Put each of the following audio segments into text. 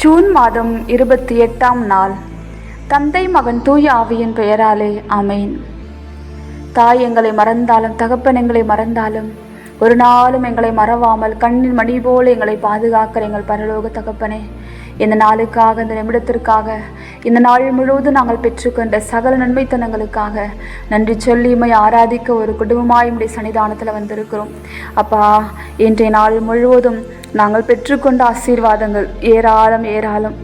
June மாதம் இருபத்தி எட்டாம் நாள். தந்தை மகன் தூய ஆவியின் பெயராலே அமேன் தாய் எங்களை மறந்தாலும் தகப்பன் எங்களை மறந்தாலும் ஒரு நாளும் எங்களை மறவாமல் கண்ணின் மணி போல எங்களை பாதுகாக்கிற எங்கள் பரலோக தகப்பனே இந்த நாளுக்காக இந்த நிமிடத்திற்காக இந்த நாள் முழுவதும் நாங்கள் பெற்றுக்கொண்ட சகல நன்மைத்தனங்களுக்காக நன்றி சொல்லி ஆராதிக்க ஒரு குடும்பமாய் உடைய சன்னிதானத்தில் வந்திருக்கிறோம். அப்பா இன்றைய நாள் முழுவதும் நாங்கள் பெற்றுக்கொண்ட ஆசீர்வாதங்கள் ஏராளம் ஏராளம்.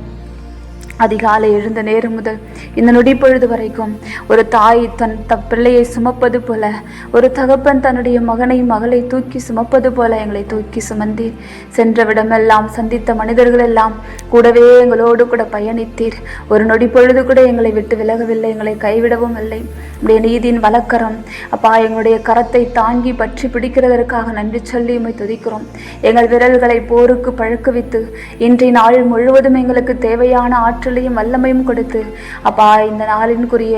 அதிகாலை எழுந்த நேரம் முதல் இந்த நொடி பொழுது வரைக்கும் ஒரு தாய் தன் த பிள்ளையை சுமப்பது போல ஒரு தகப்பன் தன்னுடைய மகனை மகளை தூக்கி சுமப்பது போல எங்களை தூக்கி சுமந்தீர். சென்ற விடமெல்லாம் சந்தித்த மனிதர்கள் எல்லாம் கூடவே எங்களோடு கூட பயணித்தீர். ஒரு நொடி பொழுது கூட எங்களை விட்டு விலகவில்லை எங்களை கைவிடவும் இல்லை. உடைய நீதியின் வழக்கரம் அப்பா எங்களுடைய கரத்தை தாங்கி பற்றி பிடிக்கிறதற்காக நன்றி சொல்லி உமை துதிக்கிறோம். எங்கள் விரல்களை போருக்கு பழக்குவித்து இன்றைய நாள் முழுவதும் எங்களுக்கு தேவையான ஆற்றலையும் வல்லமையும் கொடுத்து அப்பா இந்த நாளின்குரிய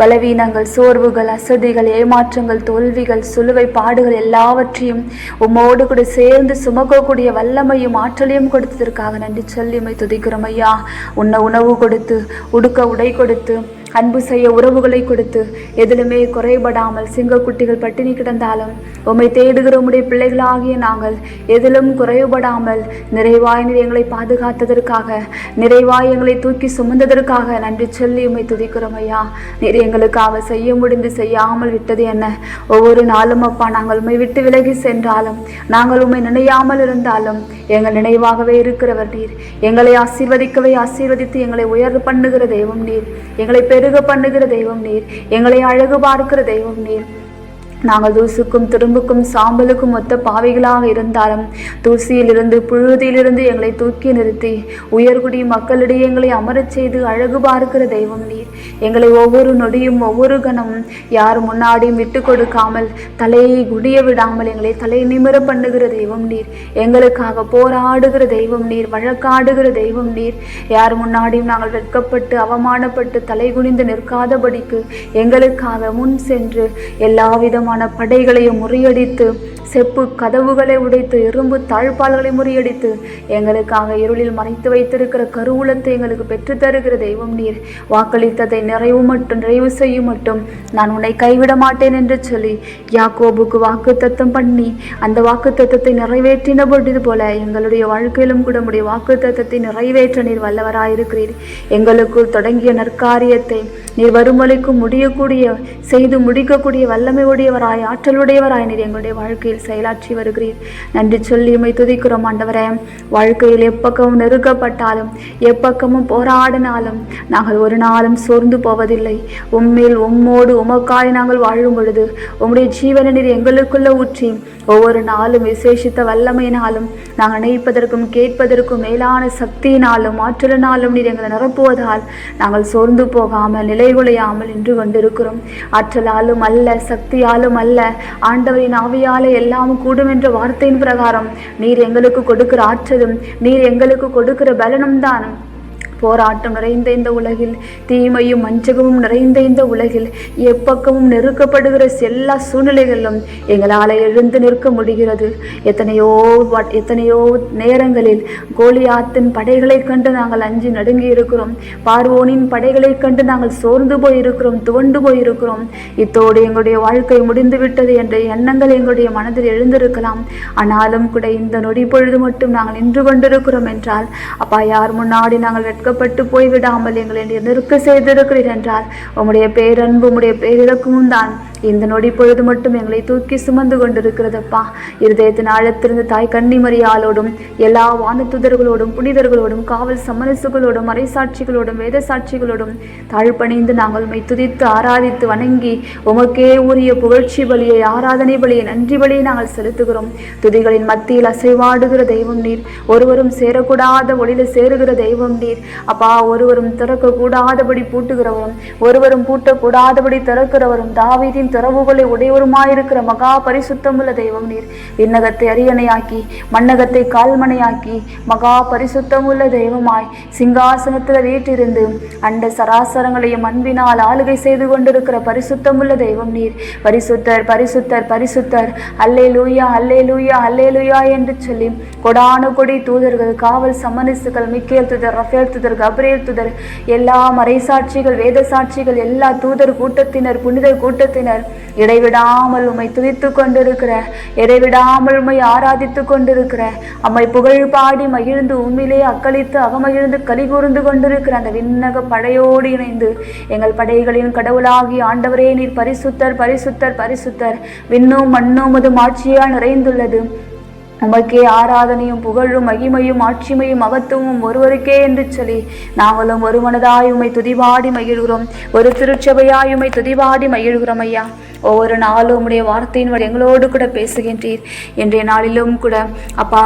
பலவீனங்கள் சோர்வுகள் அசதிகள் ஏமாற்றங்கள் தோல்விகள் சுலுவை பாடுகள் எல்லாவற்றையும் உம்மோடு கூட சேர்ந்து சுமக்கக்கூடிய வல்லமையும் ஆற்றலையும் கொடுத்ததற்காக நன்றி சொல்லி உம்மை துதிக்கிறோம் ஐயா. உன்னை உணவு கொடுத்து உடுக்க உடை கொடுத்து அன்பு செய்ய உறவுகளை கொடுத்து எதிலுமே குறைபடாமல் சிங்கக்குட்டிகள் பட்டினி கிடந்தாலும் உம்மை தேடுகிறோமுடைய பிள்ளைகளாகிய நாங்கள் எதிலும் குறைபடாமல் நிறைவாய் நீர் எங்களை பாதுகாத்ததற்காக நிறைவாய் எங்களை தூக்கி சுமந்ததற்காக நன்றி சொல்லி உம்மை துதிக்கிறோம் ஐயா. நீர் எங்களுக்காக செய்ய முடிந்து செய்யாமல் விட்டது என்ன? ஒவ்வொரு நாளும் அப்பா நாங்கள் உம்மை விட்டு விலகி சென்றாலும் நாங்கள் உம்மை நினையாமல் இருந்தாலும் எங்கள் நினைவாகவே இருக்கிறவர் நீர். எங்களை ஆசீர்வதிக்கவே ஆசீர்வதித்து எங்களை உயர்வு பண்ணுகிற தெய்வம் நீர். எங்களை பெருக பண்ணுகிற தெய்வம் நீர். எங்களை அழகு பார்க்கிற தெய்வம் நீர். நாங்கள் தூசுக்கும் துரும்புக்கும் சாம்பலுக்கும் ஒத்த பாவிகளாக இருந்தாலும் தூசியிலிருந்து புழுதியிலிருந்து எங்களை தூக்கி நிறுத்தி உயர்குடி மக்களிடையே எங்களை அமரச் செய்து அழகு பார்க்கிற தெய்வம் நீர். எங்களை ஒவ்வொரு நொடியும் ஒவ்வொரு கணமும் யார் முன்னாடியும் விட்டு கொடுக்காமல் தலையை குடிய விடாமல் எங்களை தலை நிமிர பண்ணுகிற தெய்வம் நீர். எங்களுக்காக போராடுகிற தெய்வம் நீர் வழக்காடுகிற தெய்வம் நீர். யார் முன்னாடியும் நாங்கள் வெட்கப்பட்டு அவமானப்பட்டு தலை குனிந்து நிற்காதபடிக்கு எங்களுக்காக முன் சென்று எல்லா விதமான படைகளையும் முறியடித்து செப்பு கதவுகளை உடைத்து இரும்பு தாழ்பால்களை முறியடித்து எங்களுக்காக இருளில் மறைத்து வைத்திருக்கிற கருவூலத்தை எங்களுக்கு பெற்றுத்தருகிற தெய்வம் நீர். வாக்களித்ததை நிறைவு மட்டும் நிறைவு செய்யும் மட்டும் நான் உன்னை கைவிட மாட்டேன் என்று சொல்லி யாக்கோபுக்கு வாக்கு தத்தம் பண்ணி அந்த வாக்கு தத்தத்தை நிறைவேற்றின பொழுது போல எங்களுடைய வாழ்க்கையிலும் கூட உடைய வாக்கு தத்தத்தை நிறைவேற்ற நீர் வல்லவராயிருக்கிறீர். எங்களுக்குள் தொடங்கிய நற்காரியத்தை நீர் வருமலைக்கும் முடியக்கூடிய செய்து முடிக்கக்கூடிய வல்லமை உடையவராய் ஆற்றலுடையவராய் நீர் எங்களுடைய வாழ்க்கையில் செயலாற்றி வருகிறீர். நன்றி சொல்லி உமை துதிக்கிறோம் ஆண்டவரே. வாழ்க்கையில் எப்பக்கமும் நெருக்கப்பட்டாலும் எப்பக்கமும் போராடினாலும் நாங்கள் ஒரு நாளும் சோர்ந்து போவதில்லை. உம்மில் உம்மோடு உமக்காய் நாங்கள் வாழும் பொழுது உம்முடைய ஜீவன நீர் எங்களுக்குள்ள ஊற்றி ஒவ்வொரு நாளும் விசேஷித்த வல்லமையினாலும் நாங்கள் நினைப்பதற்கும் கேட்பதற்கும் மேலான சக்தியினாலும் ஆற்றலினாலும் நீர் எங்களை நிரப்புவதால் நாங்கள் சோர்ந்து போகாமல் நிலைகுலையாமல் நின்று கொண்டிருக்கிறோம். ஆற்றலாலும் அல்ல சக்தியாலும் அல்ல ஆண்டவரின் ஆவியாலே எல்லாம் கூடும் என்ற வார்த்தையின் பிரகாரம் நீர் எங்களுக்கு கொடுக்கிற ஆற்றலும் நீர் எங்களுக்கு கொடுக்கிற பலனும் தான் போராட்டம் நிறைந்த இந்த உலகில் தீமையும் வஞ்சகமும் நிறைந்த இந்த உலகில் எப்பக்கமும் நெருக்கப்படுகிற எல்லா சூழ்நிலைகளிலும் எங்களால் எழுந்து நிற்க முடிகிறது. எத்தனையோ எத்தனையோ நேரங்களில் கோலியாத்தின் படைகளைக் கண்டு நாங்கள் அஞ்சு நடுங்கி இருக்கிறோம். பார்வோனின் படைகளைக் கண்டு நாங்கள் சோர்ந்து போயிருக்கிறோம் துவண்டு போயிருக்கிறோம். இத்தோடு எங்களுடைய வாழ்க்கை முடிந்து விட்டது என்ற எண்ணங்கள் எங்களுடைய மனதில் எழுந்திருக்கலாம். ஆனாலும் கூட இந்த நொடி பொழுது மட்டும் நாங்கள் நின்று கொண்டிருக்கிறோம் என்றால் அப்பா யார் முன்னாடி நாங்கள் வெட்கப்பட்டு போய்விடாமல் எங்களை நெருக்க நிற்க செய்திருக்கிறீர் என்றால் உம்முடைய பேரன்பு உம்முடைய பேரிறக்கமும் தான். இந்த நொடி பொழுது மட்டும் எங்களை தூக்கி சுமந்து கொண்டிருக்கிறதப்பா. இருதயத்தின் ஆழத்திலிருந்து தாய் கன்னிமரியாலோடும் எல்லா வானத்துதர்களோடும் புனிதர்களோடும் காவல் சமரசுகளோடும் மறைசாட்சிகளோடும் வேத சாட்சிகளோடும் தாழ்பணிந்து நாங்கள் உம்மை துதித்து ஆராதித்து வணங்கி உமக்கே உரிய புகழ்ச்சி பலியை ஆராதனை பலியை நன்றி பலியை நாங்கள் செலுத்துகிறோம். துதிகளின் மத்தியில் அசைவாடுகிற தெய்வம் நீர். ஒருவரும் சேரக்கூடாத ஒளியில் சேருகிற தெய்வம் நீர். அப்பா ஒருவரும் திறக்க கூடாதபடி பூட்டுகிறவரும் ஒருவரும் பூட்டக்கூடாதபடி திறக்கிறவரும் தாவீதின் திறவுகளை உடையவருமாயிருக்கிற மகா பரிசுத்தமுள்ள தெய்வம் நீர். விண்ணகத்தை அரியணையாக்கி மண்ணகத்தை கால்மனையாக்கி மகா பரிசுத்தமுள்ள தெய்வமாய் சிங்காசனத்தில் வீட்டிருந்து அண்ட சராசரங்களையும் அன்பினால் ஆளுகை செய்து கொண்டிருக்கிற பரிசுத்தமுள்ள தெய்வம் நீர். பரிசுத்தர் பரிசுத்தர் பரிசுத்தர். அல்லே லூயா அல்லே லூயா அல்லே லூயா என்று சொல்லி கொடானு கொடி தூதர்கள் காவல் சமனிசுகள் மிக்கேல் துதர் ரஃபேல் துதர் கப்ரேல் துதர் எல்லா மறைசாட்சிகள் வேத சாட்சிகள் எல்லா தூதர் கூட்டத்தினர் புனிதர் கூட்டத்தினர் இடைவிடாமல் உம்மை துதித்து கொண்டிருக்கிற இடைவிடாமல் உம்மை ஆராதித்து கொண்டிருக்கிற அம்மை புகழ் பாடி மகிழ்ந்து உம்மிலே அக்களித்து அகமகிழ்ந்து கலி கூர்ந்து கொண்டிருக்கிற அந்த விண்ணக படையோடு இணைந்து எங்கள் படைகளின் கடவுளாகி ஆண்டவரே நீர் பரிசுத்தர் பரிசுத்தர் பரிசுத்தர். விண்ணும் மண்ணும் அது மாட்சியால் நிறைந்துள்ளது. உமக்கே ஆராதனையும் புகழும் மகிமையும் ஆட்சிமையும் மகத்துவமும் ஒருவருக்கே என்று சொல்லி நாங்களும் ஒரு மனதாய் துதிவாடி மகிழ்கிறோம். ஒரு திருச்சபையாய் துதிவாடி மகிழ்கிறோம் ஐயா. ஒவ்வொரு நாளும் உம்முடைய வார்த்தையின் எங்களோடு கூட பேசுகின்றீர். இன்றைய நாளிலும் கூட அப்பா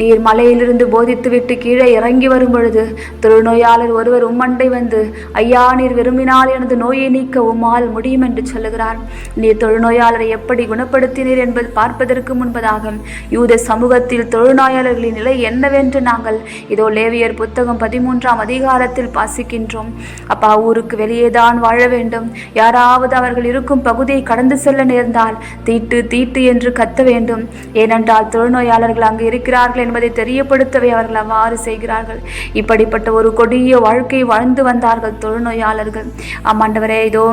நீர் மலையிலிருந்து போதித்து விட்டு கீழே இறங்கி வரும் பொழுது தொழுநோயாளர் ஒருவர் உம்மண்டை வந்து ஐயா நீர் விரும்பினால் எனது நோயை நீக்க உம்மால் முடியும் என்று சொல்லுகிறார். நீர் தொழுநோயாளரை எப்படி குணப்படுத்தினீர் என்பது பார்ப்பதற்கு முன்பதாக யூத சமூகத்தில் தொழுநோயாளர்களின் நிலை என்னவென்று நாங்கள் இதோ லேவியர் புத்தகம் பதிமூன்றாம் அதிகாரத்தில் வாசிக்கின்றோம். அப்பா ஊருக்கு வெளியே தான் வாழ வேண்டும். யாராவது அவர்கள் இருக்கும் பகுதியை கடந்து செல்ல நேர்ந்தால் தீட்டு தீட்டு என்று கத்த வேண்டும். ஏனென்றால் தொழுநோயாளர்கள் அங்கு இருக்கிறார்கள் என்பதை தெரியப்படுத்தவே அவர்கள் அவ்வாறு செய்கிறார்கள். இப்படிப்பட்ட ஒரு கொடிய வாழ்க்கை வாழ்ந்து வந்தார்கள் தொழுநோயாளர்கள். ஆமாண்டவரே இதோ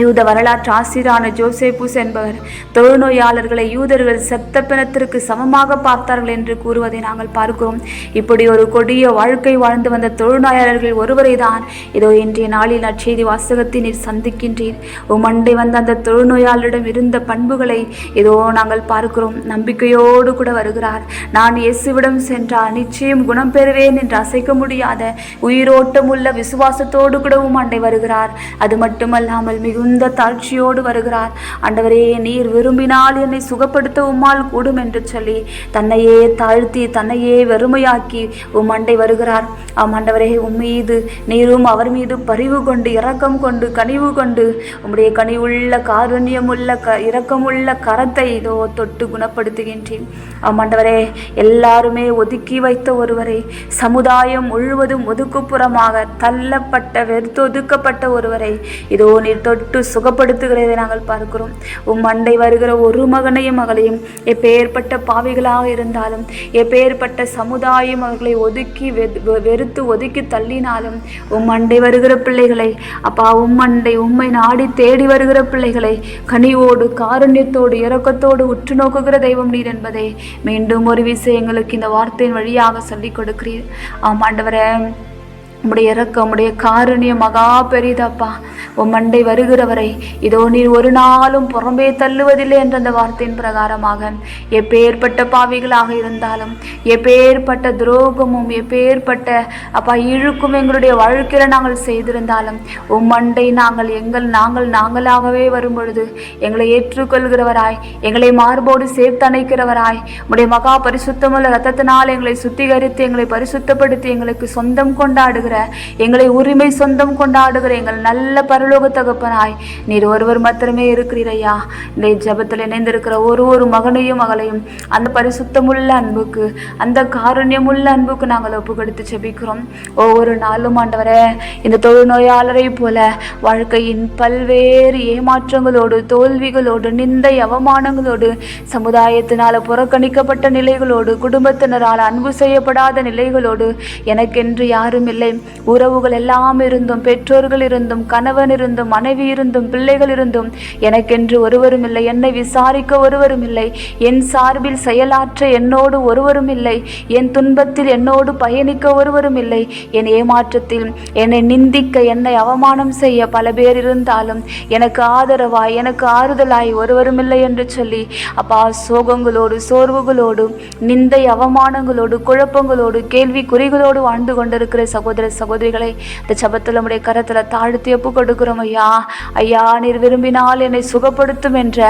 யூத வரலாற்று ஆசிரியரான ஜோசேபுஸ் என்பவர் தொழுநோயாளர்களை யூதர்கள் செத்த பிணத்திற்கு சமமாக பார்த்தார்கள் என்று கூறுவதை நாங்கள் பார்க்கிறோம். இப்படி ஒரு கொடிய வாழ்க்கை வாழ்ந்து வந்த தொழுநோயாளர்கள் ஒருவரை தான் இதோ இன்றைய நாளில் நற்செய்தி வாசகத்தை நீர் சந்திக்கின்றீர். உமண்டை வந்த அந்த தொழுநோயாளரிடம் இருந்த பண்புகளை இதோ நாங்கள் பார்க்கிறோம். நம்பிக்கையோடு கூட வருகிறார். நான் இயேசுவிடம் சென்றால் நிச்சயம் குணம் பெறுவேன் என்று அசைக்க முடியாத உயிரோட்டம் உள்ள விசுவாசத்தோடு கூட உமண்டை வருகிறார். அது மட்டுமல்லாமல் மிகவும் மிகுந்த தாழ்ச்சியோடு வருகிறார். ஆண்டவரே நீர் விரும்பினால் என்னை சுகப்படுத்த உம்மால் கூடும் என்று சொல்லி தன்னையே தாழ்த்தி தன்னையே வெறுமையாக்கி உம் அண்டை வருகிறார். ஆம் ஆண்டவரே உம் மீது நீரும் அவர் மீது பரிவு கொண்டு இரக்கம் கொண்டு கனிவு கொண்டு உம்முடைய கனிவுள்ள காருண்யமுள்ள க இரக்கமுள்ள கரத்தை இதோ தொட்டு குணப்படுத்துகின்றேன். ஆம் ஆண்டவரே எல்லாருமே ஒதுக்கி வைத்த ஒருவரை சமுதாயம் முழுவதும் ஒதுக்குப்புறமாக தள்ளப்பட்ட வெறுத்தொதுக்கப்பட்ட ஒருவரை இதோ நீர் தொட்டு சுகப்படுத்துகிறதை நாங்கள் பார்க்கிறோம். உம் அண்டை வருகிற ஒரு மகனையும் மகளையும் எப்பேற்பட்ட பாவிகளாக இருந்தாலும் எப்பேற்பட்ட சமுதாயம் அவர்களை ஒதுக்கி வெ- வெறுத்து ஒதுக்கி தள்ளினாலும் உம் அண்டை வருகிற பிள்ளைகளை அப்பா உம் அண்டை உம்மை நாடி தேடி வருகிற பிள்ளைகளை கனிவோடு காருண்யத்தோடு இறக்கத்தோடு உற்று நோக்குகிற தெய்வம் நீர் என்பதை மீண்டும் ஒரு விஷயங்களுக்கு இந்த வார்த்தையின் வழியாக சொல்லிக் கொடுக்கிறீர். ஆம் உம்முடைய இறக்கம் உடைய காருண்யம் மகா பெரிதப்பா. உன் மண்டை வருகிறவரை இதோ நீர் ஒரு நாளும் புறம்பே தள்ளுவதில்லை என்ற அந்த வார்த்தையின் பிரகாரமாக எப்பேற்பட்ட பாவிகளாக இருந்தாலும் எப்பேற்பட்ட துரோகமும் எப்பேற்பட்ட அப்பா இழுக்கும் எங்களுடைய வாழ்க்கையில் நாங்கள் செய்திருந்தாலும் உம் மண்டை நாங்கள் எங்கள் நாங்கள் நாங்களாகவே வரும் பொழுது எங்களை ஏற்றுக்கொள்கிறவராய் எங்களை மார்போடு சேர்த்தணைக்கிறவராய் உடைய மகா பரிசுத்தமுள்ள ரத்தத்தினால் எங்களை சுத்திகரித்து எங்களை பரிசுத்தப்படுத்தி எங்களுக்கு சொந்தம் கொண்டாடுகிற எங்களை உரிமை சொந்தம் கொண்டாடுகிற எங்கள் நல்ல பரலோக தகப்பனாய் நீர் ஒருவர் மாத்திரமே இருக்கிறீரையா இந்த ஜெபத்தில் இணைந்திருக்கிற ஒரு ஒரு மகனையும் மகளையும் அந்த பரிசுத்தமுள்ள அன்புக்கு அந்த காருண்யமுள்ள அன்புக்கு நாங்கள் ஒப்பு கொடுத்து ஜெபிக்கிறோம். ஒவ்வொரு நாளும் ஆண்டவரே இந்த தொழுநோயாளரை போல வாழ்க்கையின் பல்வேறு ஏமாற்றங்களோடு தோல்விகளோடு நிந்தை அவமானங்களோடு சமுதாயத்தினால் புறக்கணிக்கப்பட்ட நிலைகளோடு குடும்பத்தினரால் அன்பு செய்யப்படாத நிலைகளோடு எனக்கென்று யாரும் இல்லை. உறவுகள் எல்லாம் இருந்தும் பெற்றோர்கள் இருந்தும் கணவன் இருந்தும் மனைவி இருந்தும் பிள்ளைகள் இருந்தும் எனக்கென்று ஒருவரும் இல்லை என்னை விசாரிக்க ஒருவரும் இல்லை என் சார்பில் செயலாற்ற என்னோடு ஒருவரும் இல்லை என் துன்பத்தில் என்னோடு பயணிக்க ஒருவரும் இல்லை என் ஏமாற்றத்தில் என்னை நிந்திக்க என்னை அவமானம் செய்ய பல பேர் இருந்தாலும் எனக்கு ஆதரவாய் எனக்கு ஆறுதலாய் ஒருவரும் இல்லை என்று சொல்லி அப்பா சோகங்களோடு சோர்வுகளோடு நிந்தை அவமானங்களோடு குழப்பங்களோடு கேள்வி குறிகளோடு வாழ்ந்து கொண்டிருக்கிற சகோதர சகோதரிகளை இந்த சபத்தில் உடைய கரத்தில் தாழ்த்தி ஒப்பு கொடுக்கிறோம் ஐயா. ஐயா நீர் விரும்பினால் என்னை சுகப்படுத்தும் என்ற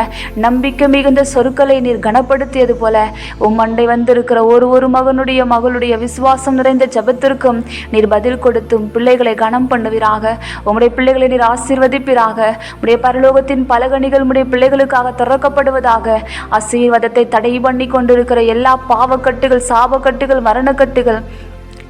நம்பிக்கை மிகுந்த சொற்களை நீர் கனப்படுத்தியது போல உம் மண்டை வந்திருக்கிற ஒரு ஒரு மகனுடைய மகளுடைய விசுவாசம் நிறைந்த ஜபத்திற்கும் நீர் பதில் கொடுத்தும் பிள்ளைகளை கனம் பண்ணுவீராக. உங்களுடைய பிள்ளைகளை நீர் ஆசீர்வதிப்பீராக. உடைய பரலோகத்தின் பலகணிகள் உடைய பிள்ளைகளுக்காக திறக்கப்படுவதாக ஆசீர்வாதத்தை தடை பண்ணி கொண்டிருக்கிற எல்லா பாவக்கட்டுகள் சாபக்கட்டுகள் மரணக்கட்டுகள்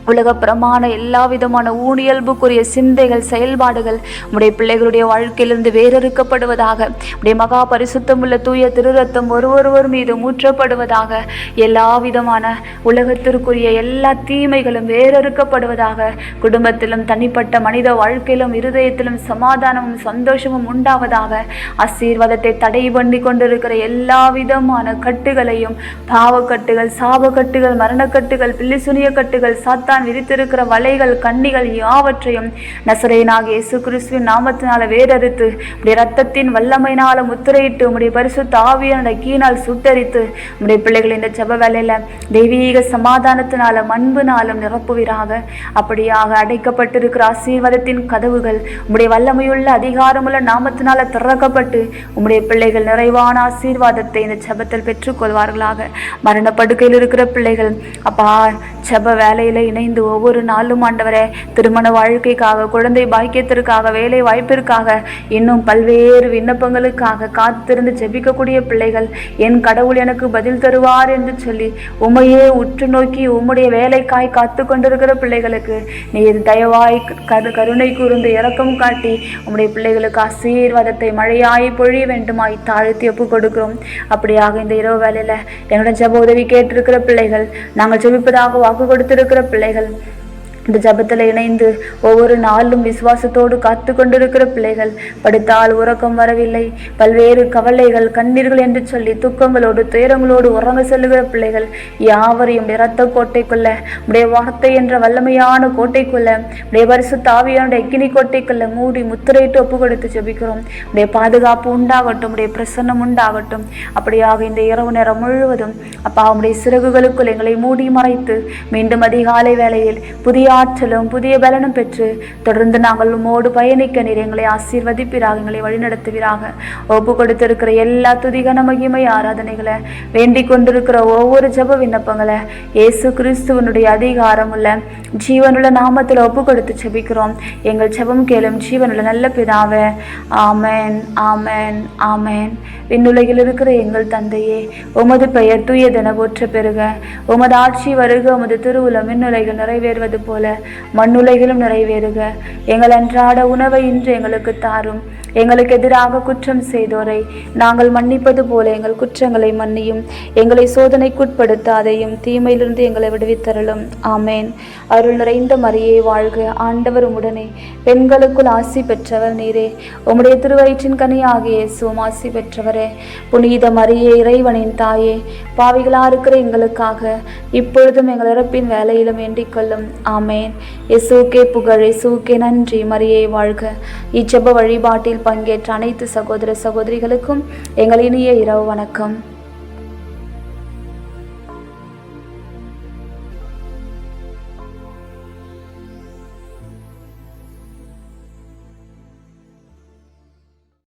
உலக பிரமாண எல்லா விதமான ஊனியல்புக்குரிய சிந்தைகள் செயல்பாடுகள் உடைய பிள்ளைகளுடைய வாழ்க்கையிலிருந்து வேறறுக்கப்படுவதாக உடைய மகா பரிசுத்தமுள்ள தூய திருரத்தம் ஒரு ஒருவர் மீது ஊற்றப்படுவதாக எல்லா விதமான உலகத்திற்குரிய எல்லா தீமைகளும் வேறறுக்கப்படுவதாக குடும்பத்திலும் தனிப்பட்ட மனித வாழ்க்கையிலும் இருதயத்திலும் சமாதானமும் சந்தோஷமும் உண்டாவதாக ஆசீர்வாதத்தை தடை பண்ணி கொண்டிருக்கிற எல்லா விதமான கட்டுகளையும் பாவக்கட்டுகள் சாபக்கட்டுகள் மரணக்கட்டுகள் பில்லிசுனிய கட்டுகள் சாத்தான் விரித்திருக்கிற வலைகள் கண்ணிகள் யாவற்றையும் நசரையனாக இயேசு கிறிஸ்துவின் நாமத்தினால வேறறுத்து உடைய ரத்தத்தின் வல்லமையினால முத்திரையிட்டு உடைய பரிசு தாவியனுடைய கீனால் சுட்டரித்து உடைய பிள்ளைகள் இந்த செப வேலையில தெய்வீக சமாதானத்தினாலும் அன்புனாலும் நிரப்புவீராக. அப்படியாக அடைக்கப்பட்டிருக்கிற ஆசீர்வாதத்தின் கதவுகள் உம்முடைய வல்லமையுள்ள அதிகாரமுள்ள நாமத்தினால திறக்கப்பட்டு உம்முடைய பிள்ளைகள் நிறைவான ஆசீர்வாதத்தை இந்த ஜெபத்தில் பெற்றுக்கொள்வார்களாக. மரணப்படுக்கையில் இருக்கிற பிள்ளைகள் அப்பா ஜெப வேலையில இணைந்து ஒவ்வொரு நாளும் ஆண்டவரே திருமண வாழ்க்கைக்காக குழந்தை பாக்கியத்திற்காக வேலை வாய்ப்பிற்காக இன்னும் பல்வேறு விண்ணப்பங்களுக்காக காத்திருந்து ஜெபிக்கக்கூடிய பிள்ளைகள் என் கடவுள் எனக்கு பதில் தருவார் என்று சொல்லி உமையே உற்று நோக்கி உம்முடைய வேலைக்காய் காத்து கொண்டிருக்கிற பிள்ளைகளுக்கு நீர் தயவாய் கரு கருணை கூர்ந்து இறக்கம் காட்டி உம்முடைய பிள்ளைகளுக்கு ஆசீர்வாதத்தை மழையாய் பொழிய வேண்டுமாய் தாழ்த்தி ஒப்பு கொடுக்கிறோம். அப்படியாக இந்த இரவு வேலையில் எங்களுடைய ஜெப உதவி கேட்டிருக்கிற பிள்ளைகள் நாங்கள் ஜெபிப்பதாக வாக்கு கொடுத்திருக்கிற பிள்ளைகள். இந்த ஜபத்தில் இணைந்து ஒவ்வொரு நாளும் விசுவாசத்தோடு காத்து கொண்டிருக்கிற பிள்ளைகள் படுத்தால் உறக்கம் வரவில்லை. பல்வேறு கவலைகள் கண்ணீர்கள் என்று சொல்லி துக்கங்களோடு துயரங்களோடு உறங்க செல்லுகிற பிள்ளைகள் யாவரையும் இரத்த கோட்டைக்குள்ள உடைய வார்த்தை என்ற வல்லமையான கோட்டைக்குள்ள உடைய பரிசு தாவியான எக்கினி கோட்டைக்குள்ள மூடி முத்திரையிட்டு ஒப்பு கொடுத்து ஜெபிக்கிறோம். உடைய பாதுகாப்பு உண்டாகட்டும் உடைய பிரசன்னம் உண்டாகட்டும். அப்படியாக இந்த இரவு நேரம் முழுவதும் அப்பா உடைய சிறகுகளுக்குள் எங்களை மூடி மறைத்து மீண்டும் அதிகாலை வேளையில் புதிய ஆற்றலும் புதிய பலனும் பெற்று தொடர்ந்து நாங்கள் உமோடு பயணிக்க நீர் எங்களை ஆசீர்வதிப்பீராக எங்களை வழிநடத்துவீராக. ஒப்பு கொடுத்திருக்கிற எல்லா துதிகன மகிமை ஆராதனைகளை வேண்டிக் கொண்டிருக்கிற ஒவ்வொரு ஜப விண்ணப்பங்களை இயேசு கிறிஸ்துவனுடைய அதிகாரம் உள்ள ஜீவனுள்ள நாமத்தில் ஒப்பு கொடுத்து ஜெபிக்கிறோம். எங்கள் ஜபம் கேளும் ஜீவனுள்ள நல்ல பிதாவே ஆமேன் ஆமேன் ஆமேன். விண்ணுலகில் இருக்கிற எங்கள் தந்தையே உமது பெயர் தூயதென போற்ற பெறுக. உமது ஆட்சி வருக உமது திருவுலம் விண்ணுலகில் நிறைவேறுவது போல. மண்ணுலகிலும் நிறைவேறுக. எங்கள் அன்றாட உணவை இன்று எங்களுக்கு தாரும். எங்களுக்கு எதிராக குற்றம் செய்தோரை. நாங்கள் மன்னிப்பது போல எங்கள் குற்றங்களை மன்னியும். எங்களை சோதனைக்குட்படுத்தாதையும் தீமையிலிருந்து எங்களை விடுவித்தரலும் ஆமேன். அருள் நிறைந்த மரியே வாழ்க ஆண்டவர் உடனே பெண்களுக்குள் ஆசி பெற்றவர் நீரே. உம்முடைய திருவயிற்றின் கனியாகிய இயேசுவும் ஆசி பெற்றவரே. புனித மரியே இறைவனின் தாயே பாவிகளா இருக்கிற எங்களுக்காக இப்பொழுதும் எங்கள் இறப்பின் வேலையிலும் வேண்டிக் கொள்ளும். ஆமேன். எசுகே புகழ் எசுகே நன்றி. மரியே வாழ்க. இச்செப வழிபாட்டில் பங்கேற்ற அனைத்து சகோதர சகோதரிகளுக்கும் எங்கள் இனிய இரவு வணக்கம்.